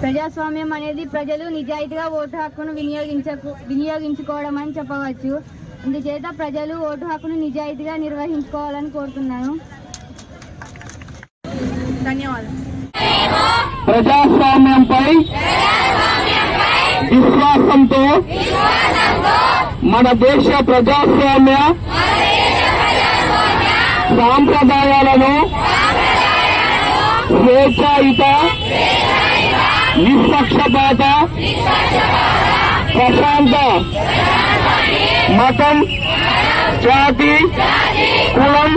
ప్రజాస్వామ్యం అనేది ప్రజలు నిజాయితీగా ఓటు హక్కును వినియోగించకు వినియోగించుకోవడం అని చెప్పవచ్చు. అందుచేత ప్రజలు ఓటు హక్కును నిజాయితీగా నిర్వహించుకోవాలని కోరుతున్నాను. ధన్యవాదాలు. ప్రజాస్వామ్యంపై విశ్వాసంతో మన దేశ ప్రజాస్వామ్య సాంప్రదాయాలను స్వేచ్ఛాయుత నిష్పక్షపాత ప్రశాంత మతం జాతి కులం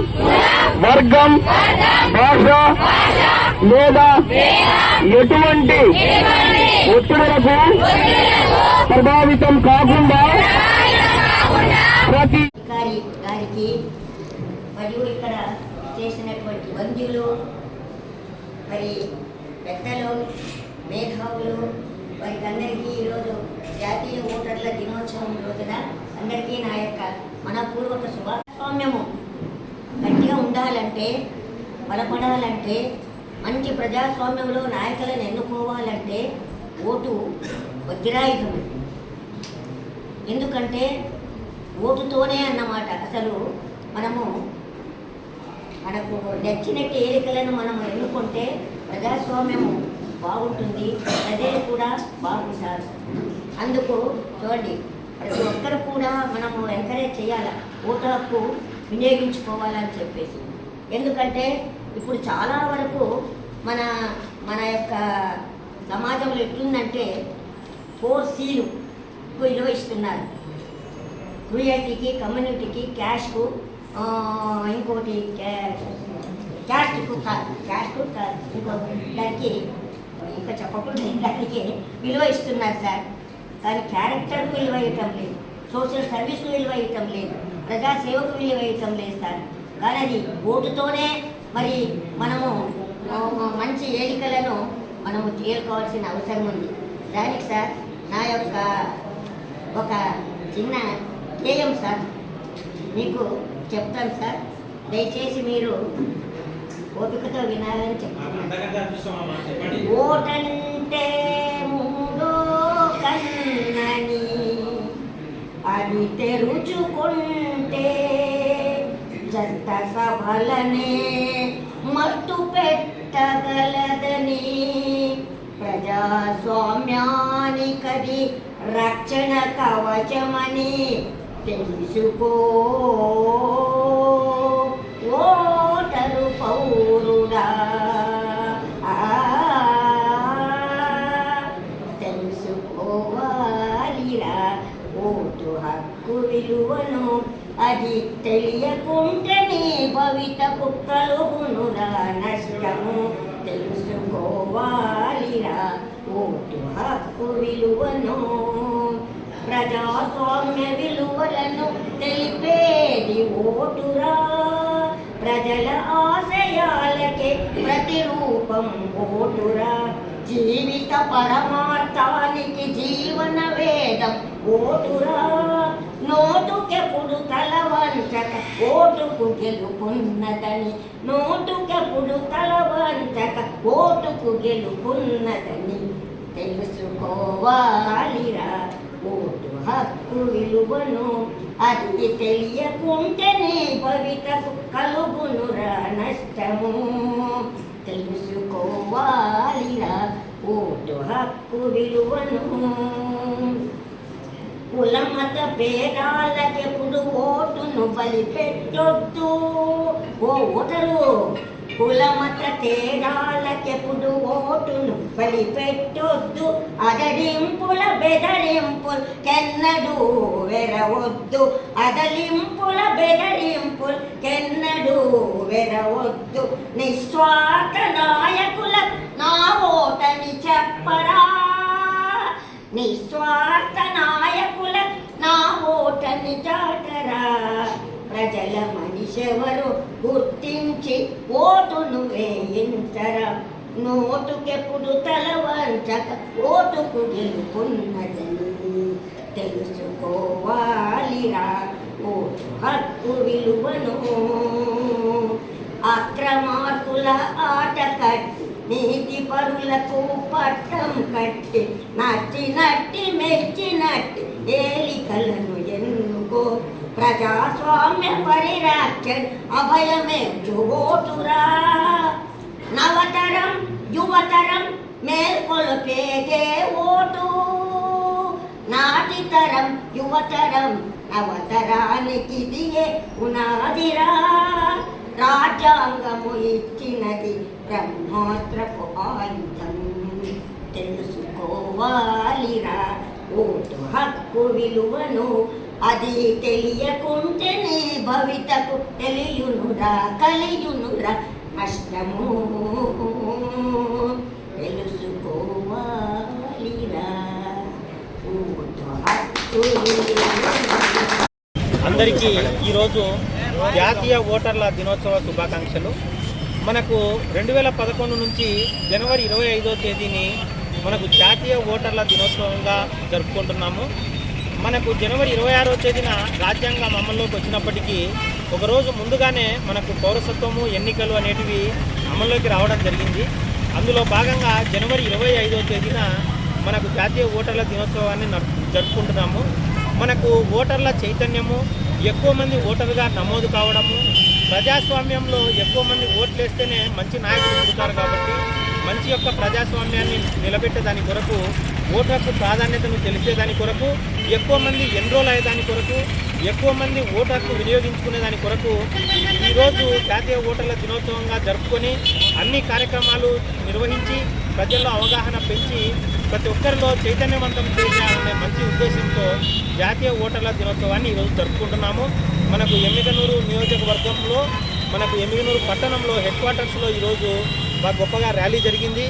వర్గం భాష లేదా ఎటువంటి ఒత్తిడులకు ప్రభావితం కాకుండా ప్రతి గారికి మరియు ఇక్కడ చేసినటువంటి బంధువులు మరి పెద్దలు మేధావులు వారికి అందరికీ ఈరోజు జాతీయ ఓటర్ల దినోత్సవం రోజున అందరికీ నా యొక్క మనపూర్వక శుభాస్వామ్యము గట్టిగా ఉండాలంటే బలపడాలంటే మంచి ప్రజాస్వామ్యంలో నాయకులను ఎన్నుకోవాలంటే ఓటు వజ్రాయుధం. ఎందుకంటే ఓటుతోనే అన్నమాట. అసలు మనము మనకు నచ్చిన ఏలికలను మనం ఎన్నుకుంటే ప్రజాస్వామ్యము బాగుంటుంది ప్రజలు కూడా బాగుంటారు. అందుకు చూడండి ప్రతి ఒక్కరు కూడా మనము ఎంకరేజ్ చేయాలి? ఓటు హక్కు వినియోగించుకోవాలని చెప్పేసి. ఎందుకంటే ఇప్పుడు చాలా వరకు మన మన యొక్క సమాజంలో ఎట్లుందంటే ఫోర్ సీలు ఎక్కువ విలువ ఇస్తున్నారు. రూయల్టీకి కమ్యూనిటీకి క్యాష్కు ఇంకోటి క్యా- క్యాస్ట్కు కాదు క్యాస్ట్కు ఇంకో దానికి ఇంకా చెప్పకుండా దానికి విలువ ఇస్తున్నారు సార్ కానీ క్యారెక్టర్కు విలువ ఇవ్వటం లేదు సోషల్ సర్వీస్కు విలువ ఇవ్వటం లేదు ప్రజాసేవకు విలువ ఇవ్వటం లేదు సార్ కానీ అది ఓటుతోనే మరి మనము మంచి ఏలికలను మనము చేరుకోవాల్సిన అవసరం ఉంది。దానికి సార్ నా యొక్క ఒక చిన్న ధ్యేయం సార్. మీకు చెప్తాను సార్. దయచేసి మీరు ఓపికతో వినాలని చెప్తాను ఓటంటే మూడో కన్నని అది తెరుచుకుంటే జంట సభలనే మట్టు పెట్టగలదని ప్రజాస్వామ్యానికది రక్షణ కవచమని తెలుసుకో ఓటరు పౌరుడా. ఆ, తెలుసుకోవాలిరా ఓటు హక్కు విలువను అది తెలియకుంటేనే భవిత కుక్కలుగునురా నష్టము తెలుసుకోవాలిరా. ఓటు హక్కు విలువను ప్రజాస్వామ్య విలువలను తెలిపేది ఓటురా. ప్రజల ఆశయాలకే ప్రతిరూపం ఓటురా. జీవిత పరమార్థానికి జీవన వేదం ఓటురా. నోటుకెప్పుడు తల వంచక ఓటుకు గెలుపున్నదని నోటుకెప్పుడు తల వంచక ఓటుకు గెలుపున్నదని తెలుసుకోవాలి. హక్కు విలువను అది తెలియకుంటేనే భవితకు కలుగునురా నష్టము. తెలుసుకోవాలిరా ఓటు హక్కు విలువను. కులమత భేదాలకెప్పుడు ఓటును బలిపెట్టొద్దు. ఓ ఓటరు కులమత తేడాలకెప్పుడు ఓటును బలి పెట్టొద్దు అదలింపుల బెదరింపుల్ కెన్నడు వెరవద్దు. అదలింపుల బెదరింపుల్ కెన్నడు వెరవద్దు. నిస్వార్థ నాయకుల నా ఓటని చెప్పరా? నిస్వార్థ నాయకుల నా ఓటని చాటరా? ప్రజల మనిషెవరు గుర్తించి ఓటును వేయించరా నోటుకెప్పుడు తల వంచక ఓటుకు గెలుపున్నదని తెలుసుకోవాలిరా. ఓటు హక్కు విలువను అక్రమార్కుల ఆట కట్టి నీతి పరులకు పట్టం కట్టి నచ్చినట్టి మెచ్చినట్టి ఏలికలను ఎన్నుకో. ప్రజాస్వామ్య పరిరాక్షన్ అభయమే జోటురా నవతరం యువతరం మేల్కొల్పే ఓటు. నాటితరం యువతరం నవతరానికి దియే ఉనాదిరా రాజ్యాంగము ఇచ్చినది బ్రహ్మాత్రపు ఆయుధం. తెలుసుకోవాలిరా ఓటు హక్కు విలువను. అది తెలియకుంటేనే భవితకు తెలియునురా కలియునురా. తెలుసుకోవాలిరా. అందరికీ ఈరోజు జాతీయ ఓటర్ల దినోత్సవ శుభాకాంక్షలు. మనకు రెండు వేల పదకొండు నుంచి జనవరి ఇరవై ఐదో తేదీని మనకు జాతీయ ఓటర్ల దినోత్సవంగా జరుపుకుంటున్నాము. మనకు జనవరి ఇరవై ఆరో తేదీన రాజ్యాంగం అమల్లోకి వచ్చినప్పటికీ ఒకరోజు ముందుగానే మనకు పౌరసత్వము ఎన్నికలు అనేటివి అమల్లోకి రావడం జరిగింది. అందులో భాగంగా జనవరి ఇరవై ఐదో తేదీన మనకు జాతీయ ఓటర్ల దినోత్సవాన్ని జరుపుకుంటున్నాము. మనకు ఓటర్ల చైతన్యము ఎక్కువ మంది ఓటరుగా నమోదు కావడము ప్రజాస్వామ్యంలో ఎక్కువ మంది ఓట్లు వేస్తేనే మంచి నాయకులు పుడతారు కాబట్టి మంచి యొక్క ప్రజాస్వామ్యాన్ని నిలబెట్టే దాని కొరకు ఓటర్కు ప్రాధాన్యతను తెలిసేదాని కొరకు ఎక్కువ మంది ఎన్రోల్ అయ్యేదాని కొరకు ఎక్కువ మంది ఓటర్లు వినియోగించుకునే దాని కొరకు ఈరోజు జాతీయ ఓటర్ల దినోత్సవంగా జరుపుకొని అన్ని కార్యక్రమాలు నిర్వహించి ప్రజల్లో అవగాహన పెంచి ప్రతి ఒక్కరిలో చైతన్యవంతం చేయాలనే మంచి ఉద్దేశంతో జాతీయ ఓటర్ల దినోత్సవాన్ని ఈరోజు జరుపుకుంటున్నాము. మనకు ఎమ్మిగనూరు నియోజకవర్గంలో మనకు ఎమ్మిగనూరు పట్టణంలో హెడ్ క్వార్టర్స్లో ఈరోజు బాగా గొప్పగా ర్యాలీ జరిగింది.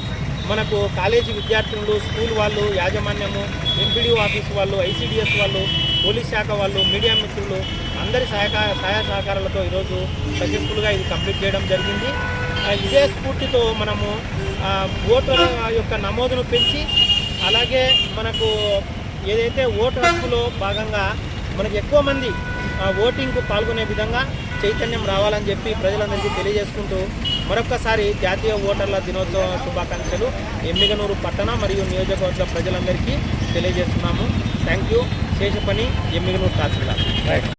మనకు కాలేజీ విద్యార్థులు స్కూల్ వాళ్ళు యాజమాన్యము ఎంపీడీఓ ఆఫీస్ వాళ్ళు ఐసీడిఎస్ వాళ్ళు పోలీస్ శాఖ వాళ్ళు మీడియా మిత్రులు అందరి సహకార సహాయ సహకారాలతో ఈరోజు సక్సెస్ఫుల్గా ఇది కంప్లీట్ చేయడం జరిగింది. ఇదే స్ఫూర్తితో మనము ఆ, యొక్క నమోదును పెంచి అలాగే మనకు ఏదైతే ఓటు హక్కులో భాగంగా మనకు ఎక్కువ మంది ఓటింగ్కు పాల్గొనే విధంగా చైతన్యం రావాలని చెప్పి ప్రజలందరికీ తెలియజేసుకుంటూ మరొక్కసారి జాతీయ ఓటర్ల దినోత్సవ శుభాకాంక్షలు. ఎమ్మిగనూరు పట్టణ మరియు నియోజకవర్గ ప్రజలందరికీ తెలియజేస్తున్నాము. Thank you. శేషపని ఎమ్మిగనూరు తహసీల్దార్.